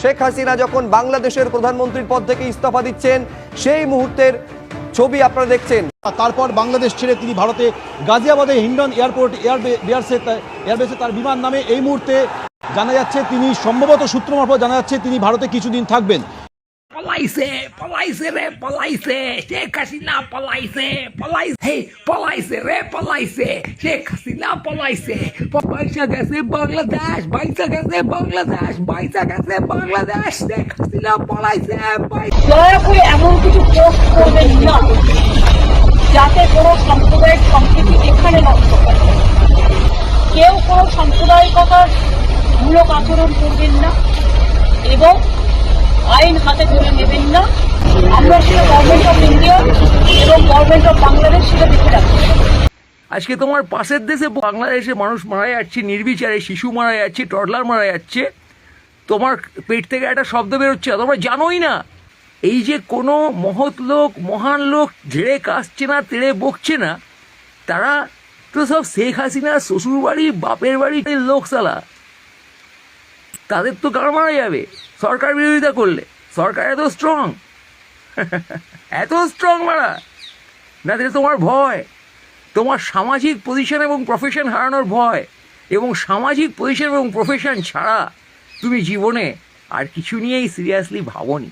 শেখ হাসিনা যখন বাংলাদেশের প্রধানমন্ত্রীর পদ থেকে ইস্তফা দিচ্ছেন, সেই মুহূর্তের ছবি আপনারা দেখছেন। তারপর বাংলাদেশ ছেড়ে তিনি ভারতে, গাজিয়াবাদে হিন্ডন এয়ারপোর্ট এয়ারবেসে এয়ারবেসে তার বিমান নামে এই মুহূর্তে জানা যাচ্ছে তিনি সম্ভবত সূত্র মারফত জানা যাচ্ছে তিনি ভারতে কিছুদিন থাকবেন। পলাইছে পলাইছে রে, পলাইছে। শেখ হাসিনা পলাইছে পলাইছে। পলাইছে রে, পলাইছে। শেখ হাসিনা পলাইছে। পয়সা গেছে বাংলাদেশ, পয়সা গেছে বাংলাদেশ, পয়সা গেছে বাংলাদেশ। শেখ হাসিনা পলাইছে দয়া করে এমন কিছু পোস্ট করবেন না, যাতে কোনো সাম্প্রদায়িক সম্প্রীতি এখানে নষ্ট কেউ কোনো সাম্প্রদায়িকতার মূলক আচরণ করবেন না, এবং আইন হাতে তুলে নেবেন না। আমরা সেটা গভর্নমেন্ট অফ ইন্ডিয়া এবং গভর্নমেন্ট অফ বাংলাদেশ সেটা দেখে আজকে তোমার পাশের দেশে বাংলাদেশে মানুষ মারা যাচ্ছে, নির্বিচারে শিশু মারা যাচ্ছে টডলার মারা যাচ্ছে। তোমার পেট থেকে একটা শব্দ বেরোচ্ছে তোমরা জানোই না। এই যে কোনো মহৎ লোক, মহান লোক ঝেড়ে কাশছে না, তেড়ে বকছে না, তারা তো সব শেখ হাসিনা শ্বশুর বাড়ি বাপের বাড়ির লোক সালা তাদের তো গাড় মারা যাবে। সরকার বিরোধিতা করলে। সরকার এত স্ট্রং এত স্ট্রং মারা। না তোমার ভয়। তোমার সামাজিক পজিশন এবং প্রফেশন হারানোর ভয় এবং সামাজিক পজিশন এবং প্রফেশন ছাড়া তুমি জীবনে আর কিছু নিয়েই সিরিয়াসলি ভাবনি।